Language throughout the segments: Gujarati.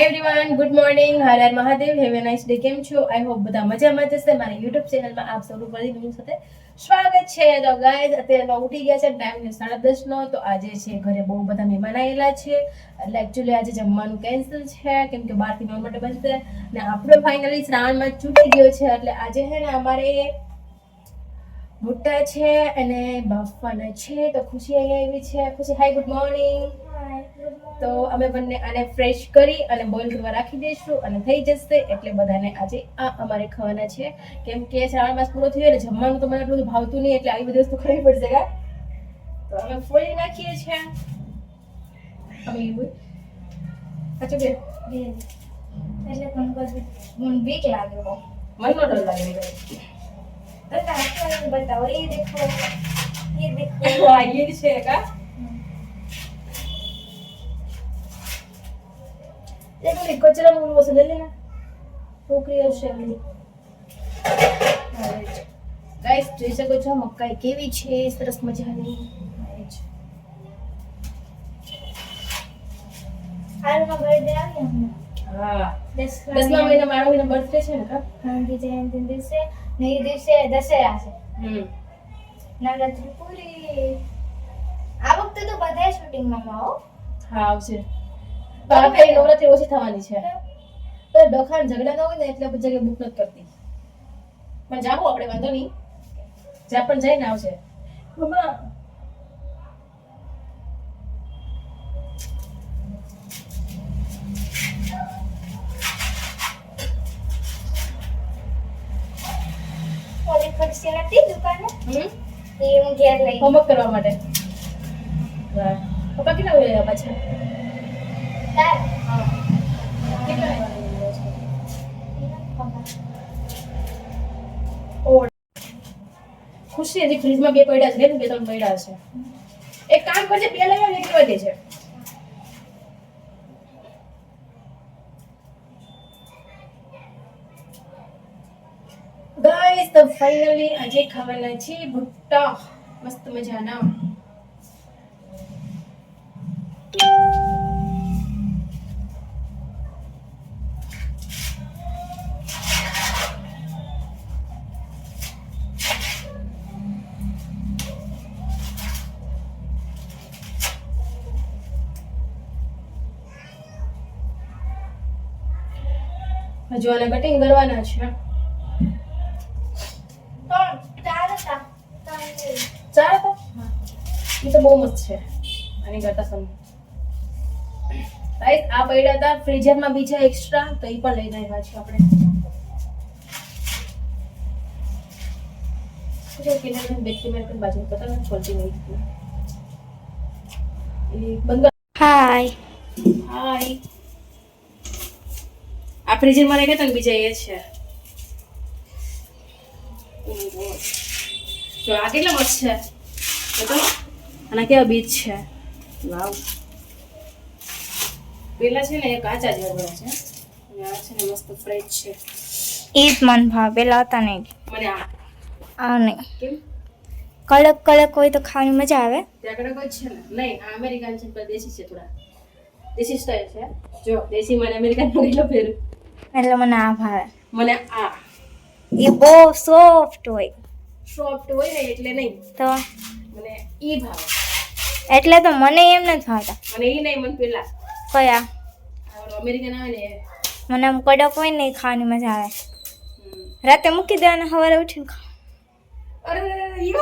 Everyone good morning Har Har Mahadev have a nice day કેમ છો આઈ હોપ બધા મજામાં જશે મારી યુટ્યુબ ચેનલમાં આપ સૌનું ફરી નવી સાથે સ્વાગત છે તો ગાઈઝ અત્યારે ઉઠી ગયા છે ટાઈમ છે સાડા દસનો તો આજે છે ઘરે બહુ બધા મહેમાન આવેલા છે એટલે એકચ્યુઅલી આજે જમવાનું કેન્સલ છે, કેમ કે બહારથી નોર્મલ માટે બનશે ને આપણો ફાઇનલી શ્રાવણમાં છૂટી ગયો છે, એટલે આજે છે ને અમારે ભુટ્ટા છે અને બાફવાના છે તો ખુશી અહીંયા આવી છે. ખુશી હાય ગુડ મોર્નિંગ તો અમે બંને આને ફ્રેશ કરી અને બોઇલ કરવા રાખી દઈશું અને થઈ જશે એટલે બધાને આજે આ અમારે ખાવાના છે. કેમ કે શ્રાવણ માસ પૂરો થયો એટલે જમવાનું તો મને એટલું બધું ભાવતું નહીં એટલે આવી બધી વસ્તુ ખાવી પડશે કા? તો અમે ફોડી નાખીએ છીએ અમે એવું સાચું બે એટલે મને બીક લાગે મને ડર લાગે એક લી કચરા મૂળ વસે લઈ લેના છોકરી હશે ગાઈસ જોઈ શકો છો મકાઈ કેવી છે સરસ મજાની હાલમાં બર્થડે આવી હા દસમા મહિના મારો બર્થડે છે ને કા? ગાંધી જયંતિ દિવસે. ને એ દિવસે દશેરા છે. નવરાત્રી પૂરી. આ વખતે તો બધા શૂટિંગમાં આવો હા. આવશે. તો નવરાત્રી ઓછી થવાની છે. તો ડખાણ ઝઘડા ન હોય ને એટલે બધી જગ્યાએ બુક નથી કરતી. પણ જાવું આપણે વાંધો નહીં. જ્યાં પણ જઈને આવશે. મમ્મા ખુરશી નથી દુકાને? હમ. એ હું ઘેર લઈ હોમવર્ક કરવા માટે. પપ્પા કેટલા વાગે આવ્યા પાછા? તાર કેટલા વાગે? ઓ. ખુશી હજી ફ્રીજમાં બે પડ્યા છે. ને બે ત્રણ પડ્યા છે. એક કામ કરજે બે લઈ આવે એક વધે છે. ગાઈસ તો ફાઇનલી આજે ખાવાના છે ભુટ્ટા. મસ્ત મજાના. હજુ આને કટિંગ કરવાના છે. ત્રણ ચાર હતા ચાર તો એ તો બહુ મસ્ત છે. આની કરતા સમ રાઈટ આ પડ્યા હતા ફ્રીઝરમાં બીજા એક્સ્ટ્રા તો એ પણ લઈને આવ્યા છે આપણે. જો કે એને બેટરી મેં પણ બાજુ પતા નહીં. હાય હાય આ ફ્રીઝરમાં લઈ ગયા હતા બીજા એ છે. જો આ કેટલા મસ્ત છે? જો તો આના કેવા બીજ છે? વાવ. પેલા છે ને એ કાચા જેવા છે. અને આ છે ને મસ્ત ફ્રેશ છે. એ જ મન ભાવ. પેલા હતા નહીં મને આ. આ નહીં કેમ? કડક કડક હોય તો ખાવાની મજા આવે. ત્યાં આગળ કોઈ છે ને. નહીં આ અમેરિકન છે પણ દેશી છે થોડા. દેશી સ્ટાઈલ છે. જો દેશી મને અમેરિકન કેટલો ફેર એટલે મને આ ભાવે. મને આ. એ બહુ સોફ્ટ હોય. સોફ્ટ હોય ને એટલે નહીં. તો? મને ઈ ભાવે. એટલે તો મને એમ નથી ભાવતા. મને ઈ નહીં મને પેલા. કયા? અમેરિકન આવે ને મને આમ કડક હોય ને ખાવાની મજા આવે. રાતે મૂકી દેવાના સવારે ઉઠીને ખાવ. અરે ઈ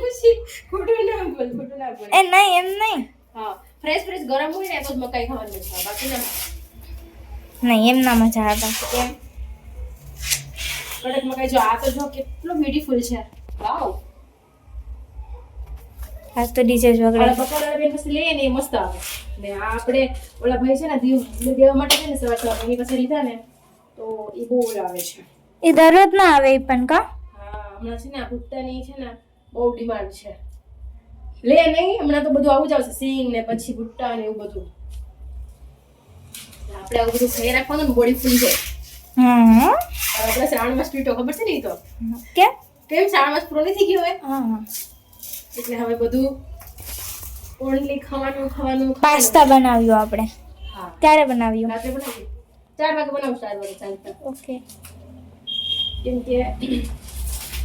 ખુશી. ખોટું ના બોલ ખોટું ના બોલ. એ નહીં એમ નહીં. હા ફ્રેશ ફ્રેશ ગરમ હોય ને તો જ મકાઈ ખાવાની મજા આવે. બાકી ના. નહીં એમ ના મજા આવે. કેમ કડક મકાઈ જો આ તો જો કેટલો બ્યુટીફુલ છે. વાવ. આજ તો ડીજે વગડે. બકાલા બેન પાસે લઈએ ને એ મસ્ત આવે. ને આ આપણે ઓલા ભાઈ છે ને દીવ દીવ દેવા માટે છે ને સવાર સવાર એની પાસે લીધા ને તો એ બહુ આવે છે. એ દરરોજ ના આવે એ પણ કા? હા હમણાં છે ને આ ભુટ્ટાની છે ને બહુ ડિમાન્ડ છે. લે નહીં હમણાં તો બધું આવું જ આવશે. સિંગ ને પછી ભુટ્ટા ને એવું બધું. આપણે આવું બધું ખાઈ રાખવાનું ને બોડી ફૂલ જાય. હમ. આપણે ખબર છે ને તો? કેમ? કેમ શ્રાવણમાં પૂરો નથી ગયો હોય હા એટલે હવે બધું ઓનલી ખાવાનું. પાસ્તા બનાવ્યો આપણે. હા. ક્યારે બનાવ્યું? રાત્રે બનાવી ચાર વાગે બનાવું ચાર વાગે ચાલતા ઓકે. કેમ કે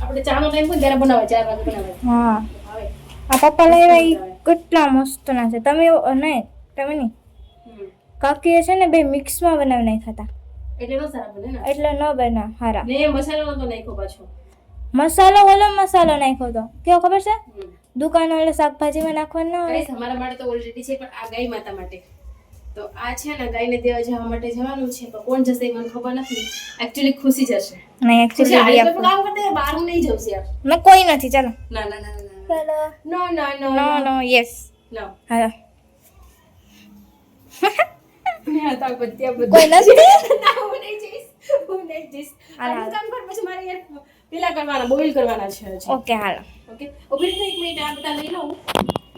આપણે ચાનો ટાઈમ ત્યારે બનાવે ચાર વાગે બનાવે હા. આ પપ્પા લાવ્યા એ કેટલા મસ્ત ના છે. તમે નહીં તમે નહીં. કાકીએ છે ને બે મિક્સમાં બનાવી નાખ્યા હતા. એટલે ન સારા બને ને. એટલે ન બના હારા. ને મસાલો નતો નાખ્યો પાછો. મસાલો ઓલો મસાલો નાખ્યો તો. કેવો ખબર છે. દુકાન વાળા શાકભાજીમાં નાખવાનો ગાઈસ અમારા માટે તો ઓલરેડી છે પણ આ ગાય માતા માટે. તો આ છે ને ગાયને દેવા જવા માટે જવાનું છે પણ કોણ જશે મને ખબર નથી. એક્ચ્યુઅલી ખુશી જશે. નહીં એક્ચ્યુઅલી આ રીતે કામ કરતા બહાર હું નહીં જઉં યાર. મેં કોઈ નથી ચાલો. ના ના ના ના ચાલો. નો નો નો નો નો. Yes no. હાલો. આ બધા બધા કોઈ નથી? ના હું નહીં જઈશ. હું નહીં જઈશ. આ કામ કર પછી મારે યાર પેલા કરવાના બોઇલ કરવાના છે ઓકે હાલો. ઓકે? ઊભી રહી એક મિનિટ આ બધા લઈ લઉં.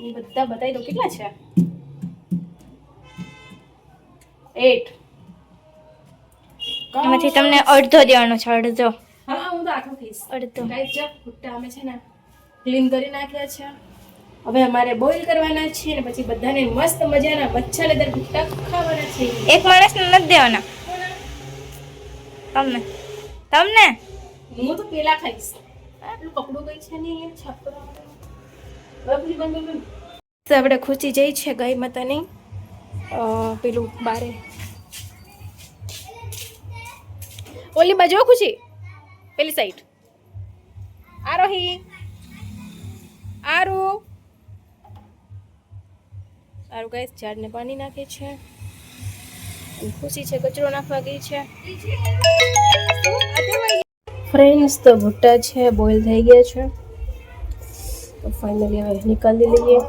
એ બધા બતાવી દઉં. કેટલા છે? એટ એમાંથી તમને અડધો દેવાનો છે અડધો. હા હું તો આખો ખાઈશ અડધો. ગાઈસ જો ભૂટ્ટા અમે છે ને ક્લીન કરી નાખ્યા છે. હવે અમારે બોઇલ કરવાના છે ને પછી બધાને મસ્ત મજાના મચ્છાલેદાર ભૂટ્ટા ખાવાના છે. એક માણસને નથી દેવાના. તમને? તમને? હું તો પેલા ખાઈશ. આટલું કપડું ગઈ છે ને છાપરા આપણે ખુશી જઈ છે ગઈ માતાની. પેલું બારે. ઓલી બાજુ ખુશી પેલી સાઈડ આરોહી આરુ આરુ ગાઈસ, ઝાડને પાણી નાખે છે. ખુશી છે, કચરો નાખવા ગઈ છે. ફ્રેન્ડ્સ તો ભૂટ્ટા છે બોઇલ થઈ ગયા છે. તો ફાઇનલી હવે નીકાળી લઈએ.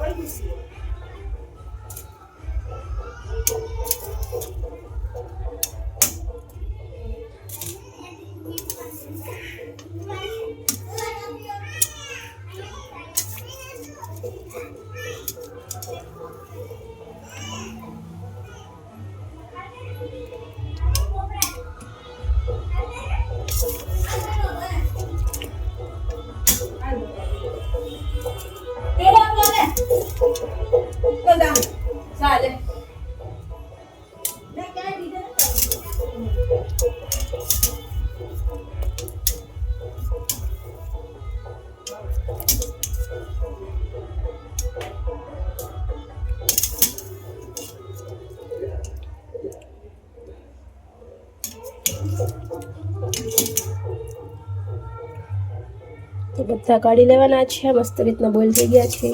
બધા કાઢી લેવાના છે. મસ્ત રીતના બોઇલ થઈ ગયા છે.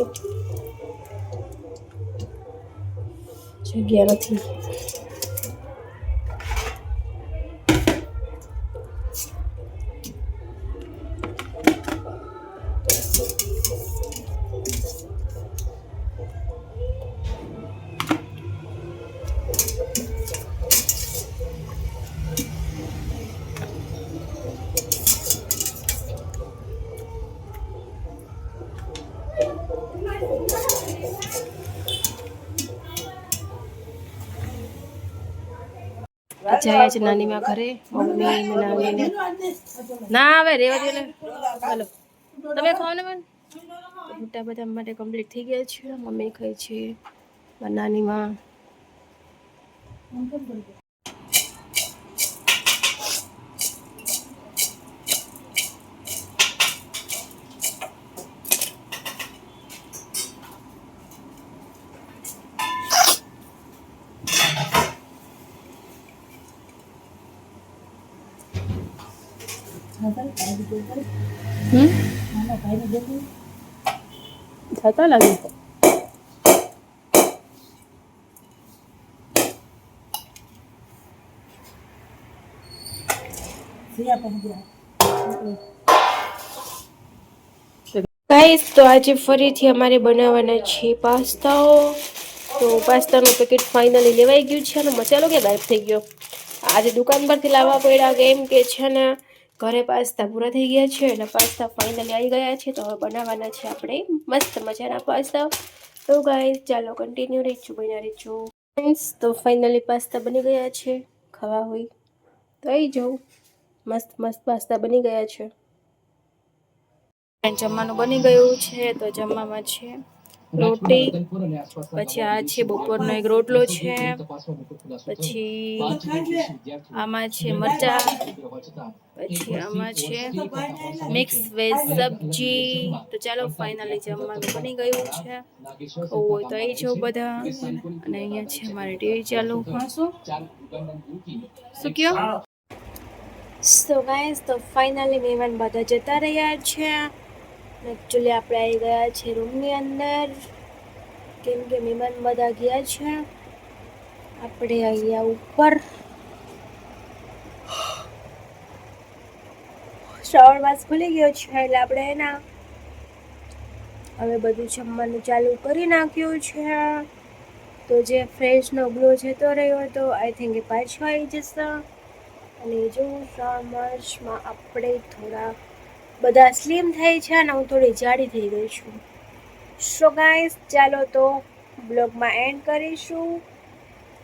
જગ્યા નથી. જયા છે નાનીમાં ઘરે, મમ્મી ને નાની ના હવે રેવા દે હાલો. તમે ખાઓ ને બેન મોટા બધા માટે કમ્પ્લીટ થઈ ગયા છે. મમ્મી ખાઈ છે નાની નાનીમાં. થતા લાગે. ગાઈસ, તો આજે ફરીથી અમારે બનાવવાના છે પાસ્તાઓ. તો પાસ્તાનું પેકેટ ફાઇનલી લેવાઈ ગયું છે અને મસાલો કે ગાયબ થઈ ગયો? આજે દુકાન પરથી લાવવા પડ્યા, કેમ કે છે ને ઘરે પાસ્તા પૂરા થઈ ગયા છે એટલે પાસ્તા ફાઇનલી આવી ગયા છે તો હવે બનાવવાના છે આપણે મસ્ત મજાના પાસ્તા. તો ગાય ચાલો કન્ટિન્યુ રહીશું બન્યા રહીશું ફ્રેન્ડ્સ તો ફાઇનલી પાસ્તા બની ગયા છે, ખાવા હોય તો આવી જાઉં. મસ્ત મસ્ત પાસ્તા બની ગયા છે. જમવાનું બની ગયું છે તો જમવામાં છે. રોટી પછી આ છે બપોરનો એક રોટલો છે પછી આમાં છે મરચા પછી આમાં છે મિક્સ વેજ સબ્જી. તો ચાલો ફાઇનલી જમવાનું બની ગયું છે ખાવું હોય તો આવી જાઓ બધા. અને અહીંયા છે મારે ટીવી ચાલુ શું શું કયો? સો ગાઈસ તો ફાઇનલી મહેમાન બધા જતા રહ્યા છે. એકચ્યુઅલી આપણે આવી ગયા છે રૂમની અંદર. કેમ કે મહેમાન બધા ગયા છે. આપણે અહીંયા ઉપર. શ્રાવણ માસ ખુલી ગયો છે, એટલે આપણે એના હવે બધું જમવાનું ચાલુ કરી નાખ્યું છે. તો જે ફ્રેશનો ગ્લો જતો રહ્યો હતો આઈ થિંક એ પાછો આવી જશે. અને જો શ્રાવણ માસમાં આપણે થોડા બધા સ્લીમ થઈ છે અને હું થોડી જાડી થઈ ગઈ છું. સો ગાઈસ ચાલો તો બ્લોગમાં એન્ડ કરીશું.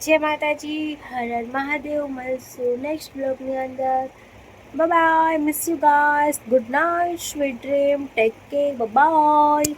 જય માતાજી, હર હર મહાદેવ, મળશું નેક્સ્ટ બ્લોગની અંદર. Bye miss you guys good night sweet dream take care bye